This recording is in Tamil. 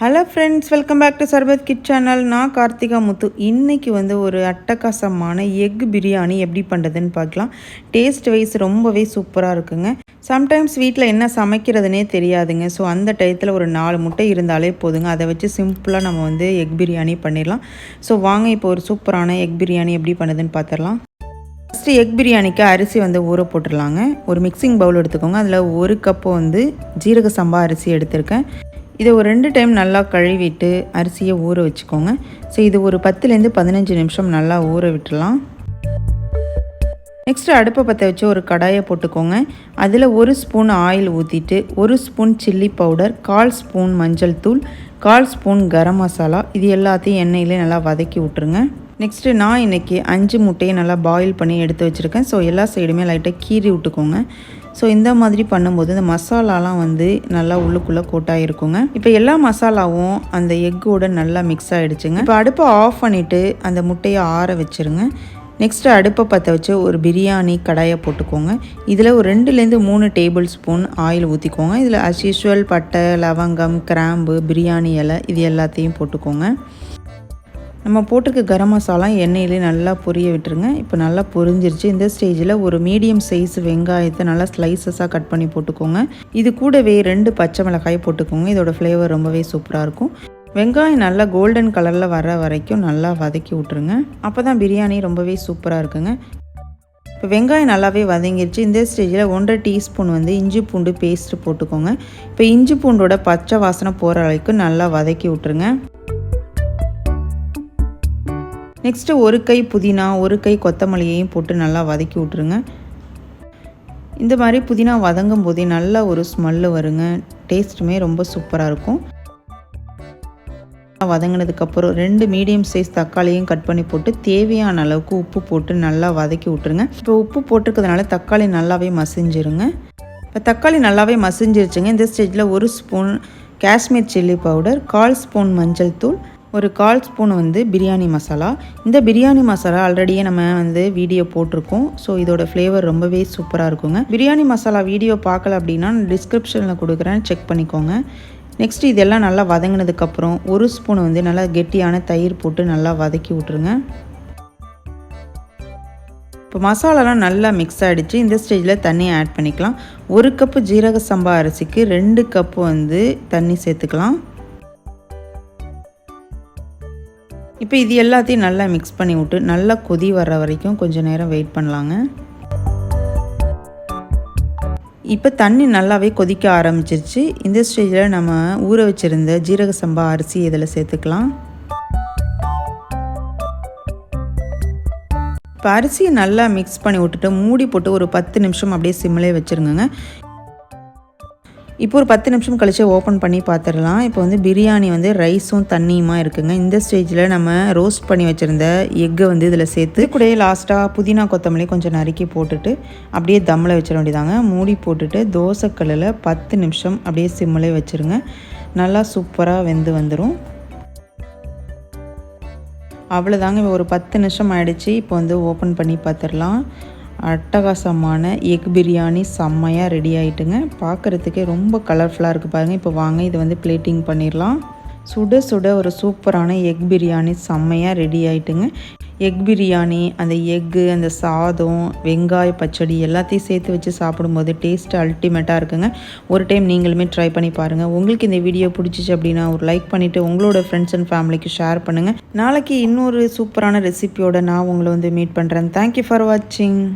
Hello friends welcome back to Sharbat kid channel நான் கார்த்திகா முத்து. இன்றைக்கி வந்து ஒரு அட்டகாசமான எக் பிரியாணி எப்படி பண்ணுறதுன்னு பார்க்கலாம். டேஸ்ட் வைஸ் ரொம்பவே சூப்பராக இருக்குங்க. சம்டைம்ஸ் வீட்டில் என்ன சமைக்கிறதுனே தெரியாதுங்க. ஸோ அந்த டயத்தில் ஒரு நாலு முட்டை இருந்தாலே போதுங்க. அதை வச்சு சிம்பிளாக நம்ம வந்து எக் பிரியாணி பண்ணிடலாம். ஸோ வாங்க இப்போ ஒரு சூப்பரான எக் பிரியாணி எப்படி பண்ணுதுன்னு பார்த்துடலாம். ஃபஸ்ட்டு எக் பிரியாணிக்கு அரிசி வந்து ஊற போட்டுடலாங்க. ஒரு மிக்சிங் பவுல் எடுத்துக்கோங்க. அதில் ஒரு கப்பு வந்து ஜீரக சம்பா அரிசி எடுத்திருக்கேன். இதை ஒரு ரெண்டு டைம் நல்லா கழுவிட்டு அரிசியை ஊற வச்சுக்கோங்க. ஸோ இது ஒரு பத்துலேருந்து பதினஞ்சு நிமிஷம் நல்லா ஊற விட்டுலாம் நெக்ஸ்ட்டு அடுப்பை பற்ற வச்சு ஒரு கடாயை போட்டுக்கோங்க. அதில் ஒரு ஸ்பூன் ஆயில் ஊற்றிட்டு ஒரு ஸ்பூன் சில்லி பவுடர் கால் ஸ்பூன் மஞ்சள் தூள் கால் ஸ்பூன் கரம் மசாலா இது எல்லாத்தையும் எண்ணெயிலே நல்லா வதக்கி விட்ருங்க நெக்ஸ்ட்டு நான் இன்றைக்கி அஞ்சு முட்டையை நல்லா பாயில் பண்ணி எடுத்து வச்சுருக்கேன். ஸோ எல்லா சைடுமே லைட்டாக கீறி விட்டுக்கோங்க. ஸோ இந்த மாதிரி பண்ணும்போது இந்த மசாலாலாம் வந்து நல்லா உள்ளுக்குள்ளே கோட்டாக இருக்குங்க இப்போ எல்லா மசாலாவும் அந்த எக்கோட நல்லா மிக்ஸ் ஆகிடுச்சுங்க இப்போ அடுப்பை ஆஃப் பண்ணிவிட்டு அந்த முட்டையை ஆற வச்சுருங்க. நெக்ஸ்ட்டு அடுப்பை பற்ற வச்சு ஒரு பிரியாணி கடாயை போட்டுக்கோங்க. இதில் ஒரு ரெண்டுலேருந்து மூணு டேபிள் ஸ்பூன் ஆயில் ஊற்றிக்கோங்க இதில் அஸ் யூஷுவல் பட்டை லவங்கம் கிராம்பு பிரியாணி இலை இது எல்லாத்தையும் போட்டுக்கோங்க. நம்ம போட்டிருக்க கரம் மசாலா எண்ணெயிலே நல்லா பொரிய விட்டுருங்க. இப்போ நல்லா பொரிஞ்சிருச்சு. இந்த ஸ்டேஜில் ஒரு மீடியம் சைஸ் வெங்காயத்தை நல்லா ஸ்லைசஸாக கட் பண்ணி போட்டுக்கோங்க. இது கூடவே ரெண்டு பச்சை மிளகாய் போட்டுக்கோங்க. இதோட ஃப்ளேவர் ரொம்பவே சூப்பராக இருக்கும். வெங்காயம் நல்லா கோல்டன் கலரில் வர வரைக்கும் நல்லா வதக்கி விட்ருங்க அப்போ தான் பிரியாணி ரொம்பவே சூப்பராக இருக்குங்க. இப்போ வெங்காயம் நல்லாவே வதங்கிருச்சு. இந்த ஸ்டேஜில் ஒன்றரை டீஸ்பூன் வந்து இஞ்சி பூண்டு பேஸ்ட்டு போட்டுக்கோங்க. இப்போ இஞ்சி பூண்டோட பச்சை வாசனை போகிற அளவுக்கு நல்லா வதக்கி விட்ருங்க நெக்ஸ்ட்டு ஒரு கை புதினா ஒரு கை கொத்தமல்லியையும் போட்டு நல்லா வதக்கி விட்ருங்க இந்த மாதிரி புதினா வதங்கும் போதே நல்ல ஒரு ஸ்மெல்லு வருங்க. டேஸ்ட்டுமே ரொம்ப சூப்பராக இருக்கும். வதங்கினதுக்கப்புறம் ரெண்டு மீடியம் சைஸ் தக்காளியும் கட் பண்ணி போட்டு தேவையான அளவுக்கு உப்பு போட்டு நல்லா வதக்கி விட்ருங்க இப்போ உப்பு போட்டிருக்கிறதுனால தக்காளி நல்லாவே மசிஞ்சிருங்க. இப்போ தக்காளி நல்லாவே மசிஞ்சிருச்சுங்க. இந்த ஸ்டேஜில் ஒரு ஸ்பூன் காஷ்மீர் சில்லி பவுடர் கால் ஸ்பூன் மஞ்சள் தூள் ஒரு கால் ஸ்பூன் வந்து பிரியாணி மசாலா. இந்த பிரியாணி மசாலா ஆல்ரெடியே நம்ம வந்து வீடியோ போட்டிருக்கோம். ஸோ இதோட ஃப்ளேவர் ரொம்பவே சூப்பராக இருக்குங்க. பிரியாணி மசாலா வீடியோ பார்க்கல அப்படின்னா டிஸ்கிரிப்ஷனில் கொடுக்குறேன். செக் பண்ணிக்கோங்க. நெக்ஸ்ட் இதெல்லாம் நல்லா வதங்கினதுக்கப்புறம் ஒரு ஸ்பூன் வந்து நல்லா கெட்டியான தயிர் போட்டு நல்லா வதக்கி விட்ருங்க இப்போ மசாலாலாம் நல்லா மிக்ஸ் ஆகிடுச்சு இந்த ஸ்டேஜில் தண்ணியை ஆட் பண்ணிக்கலாம். ஒரு கப்பு ஜீரக சம்பா அரிசிக்கு ரெண்டு கப்பு வந்து தண்ணி சேர்த்துக்கலாம். இப்போ இது எல்லாத்தையும் நல்லா மிக்ஸ் பண்ணி விட்டு நல்லா கொதி வர்ற வரைக்கும் கொஞ்சம் நேரம் வெயிட் பண்ணலாங்க. இப்போ தண்ணி நல்லாவே கொதிக்க ஆரம்பிச்சிருச்சு. இந்த ஸ்டேஜில் நம்ம ஊற வச்சுருந்த ஜீரக சம்பா அரிசி இதில் சேர்த்துக்கலாம். இப்போ அரிசியை நல்லா மிக்ஸ் பண்ணி விட்டுட்டு மூடி போட்டு ஒரு பத்து நிமிஷம் அப்படியே சிம்மிலே வச்சுருங்க இப்போ ஒரு பத்து நிமிஷம் கழித்து ஓப்பன் பண்ணி பார்த்துடலாம். இப்போ வந்து பிரியாணி வந்து ரைஸும் தண்ணியுமா இருக்குங்க. இந்த ஸ்டேஜில் நம்ம ரோஸ்ட் பண்ணி வச்சுருந்த எக்கை வந்து இதில் சேர்த்து கூட லாஸ்ட்டாக புதினா கொத்தமல்லி கொஞ்சம் நறுக்கி போட்டுட்டு அப்படியே தம்மில் வச்சிட வேண்டியதாங்க. மூடி போட்டுட்டு தோசைக்கல்லில் பத்து நிமிஷம் அப்படியே சிம்மிலே வச்சுருங்க. நல்லா சூப்பராக வெந்து வந்துடும் அவ்வளோதாங்க ஒரு பத்து நிமிஷம் ஆகிடுச்சு இப்போ வந்து ஓப்பன் பண்ணி பார்த்துடலாம். அட்டகாசமான எக் பிரியாணி செம்மையாக ரெடி ஆகிட்டுங்க பார்க்குறதுக்கே ரொம்ப கலர்ஃபுல்லாக இருக்குது பாருங்கள் இப்போ வாங்க இதை வந்து பிளேட்டிங் பண்ணிடலாம். சுட சுட ஒரு சூப்பரான எக் பிரியாணி செம்மையாக ரெடி ஆகிட்டுங்க எக் பிரியாணி அந்த எக்கு அந்த சாதம் வெங்காய பச்சடி எல்லாத்தையும் சேர்த்து வச்சு சாப்பிடும்போது டேஸ்ட் அல்டிமேட்டாக இருக்குங்க. ஒரு டைம் நீங்களுமே ட்ரை பண்ணி பாருங்கள் உங்களுக்கு இந்த வீடியோ பிடிச்சிச்சு அப்படின்னா ஒரு லைக் பண்ணிவிட்டு உங்களோட ஃப்ரெண்ட்ஸ் அண்ட் ஃபேமிலிக்கு ஷேர் பண்ணுங்கள் நாளைக்கு இன்னொரு சூப்பரான ரெசிபியோட நான் உங்களை வந்து மீட் பண்ணுறேன் தேங்க்யூ ஃபார் வாட்சிங்